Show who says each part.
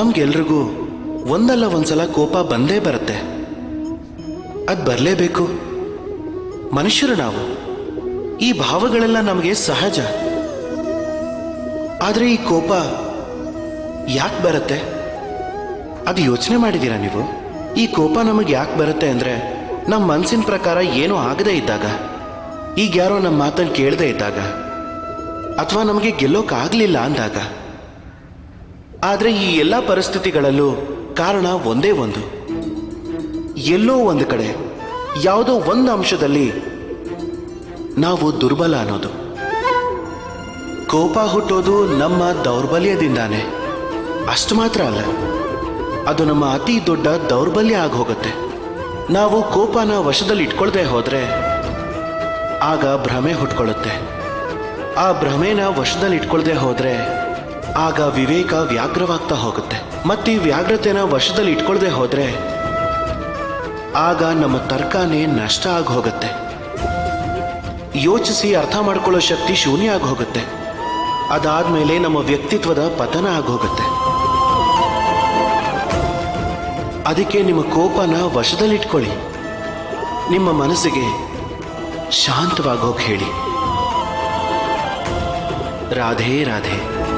Speaker 1: ನಮ್ಗೆಲ್ರಿಗೂ ಒಂದಲ್ಲ ಒಂದ್ಸಲ ಕೋಪ ಬಂದೇ ಬರುತ್ತೆ. ಅದು ಬರಲೇಬೇಕು. ಮನುಷ್ಯರು ನಾವು. ಈ ಭಾವಗಳೆಲ್ಲ ನಮಗೆ ಸಹಜ. ಆದರೆ ಈ ಕೋಪ ಯಾಕೆ ಬರುತ್ತೆ? ಅದು ಯೋಚನೆ ಮಾಡಿದ್ದೀರಾ ನೀವು? ಈ ಕೋಪ ನಮಗೆ ಯಾಕೆ ಬರುತ್ತೆ ಅಂದರೆ ನಮ್ಮ ಮನಸ್ಸಿನ ಪ್ರಕಾರ ಏನೂ ಆಗದೇ ಇದ್ದಾಗ. ಈಗ ಯಾರೋ ನಮ್ಮ ಮಾತನ್ನು ಕೇಳದೇ ಇದ್ದಾಗ. ಅಥವಾ ನಮಗೆ ಗೆಲ್ಲೋಕ್ಕಾಗಲಿಲ್ಲ ಅಂದಾಗ. ಆದರೆ ಈ ಎಲ್ಲ ಪರಿಸ್ಥಿತಿಗಳಲ್ಲೂ ಕಾರಣ ಒಂದೇ ಒಂದು. ಎಲ್ಲೋ ಒಂದು ಕಡೆ, ಯಾವುದೋ ಒಂದು ಅಂಶದಲ್ಲಿ ನಾವು ದುರ್ಬಲ ಅನ್ನೋದು. ಕೋಪ ಹುಟ್ಟೋದು ನಮ್ಮ ದೌರ್ಬಲ್ಯದಿಂದಾನೆ. ಅಷ್ಟು ಮಾತ್ರ ಅಲ್ಲ, ಅದು ನಮ್ಮ ಅತಿ ದೊಡ್ಡ ದೌರ್ಬಲ್ಯ ಆಗಿ ಹೋಗುತ್ತೆ ನಾವು ಕೋಪನ ವಶದಲ್ಲಿ ಇಟ್ಕೊಳ್ದೆ ಹೋದ್ರೆ ಆಗ ಭ್ರಮೆ ಹುಟ್ಕೊಳ್ಳುತ್ತೆ. ಆ ಭ್ರಮೆನ ವಶದಲ್ಲಿ ಇಟ್ಕೊಳ್ದೆ ಹೋದ್ರೆ ಆಗ ವಿವೇಕ ವ್ಯಾಘ್ರವಾಗ್ತಾ ಹೋಗುತ್ತೆ. ಮತ್ತೆ ಈ ವ್ಯಾಗ್ರತೆನ ವಶದಲ್ಲಿ ಇಟ್ಕೊಳ್ದೆ ಹೋದ್ರೆ ಆಗ ನಮ್ಮ ತರ್ಕನೇ ನಷ್ಟ ಆಗಿ ಹೋಗುತ್ತೆ. ಯೋಚಿಸಿ ಅರ್ಥ ಮಾಡ್ಕೊಳ್ಳೋ ಶಕ್ತಿ ಶೂನ್ಯ ಆಗಿ ಹೋಗುತ್ತೆ. ಅದಾದ್ಮೇಲೆ ನಮ್ಮ ವ್ಯಕ್ತಿತ್ವದ ಪತನ ಆಗೋಗುತ್ತೆ ಅದಕ್ಕೆ ನಿಮ್ಮ ಕೋಪನ ವಶದಲ್ಲಿಟ್ಕೊಳ್ಳಿ ನಿಮ್ಮ ಮನಸ್ಸಿಗೆ ಶಾಂತವಾಗೋಕ್ ಹೇಳಿ. ರಾಧೆ ರಾಧೆ.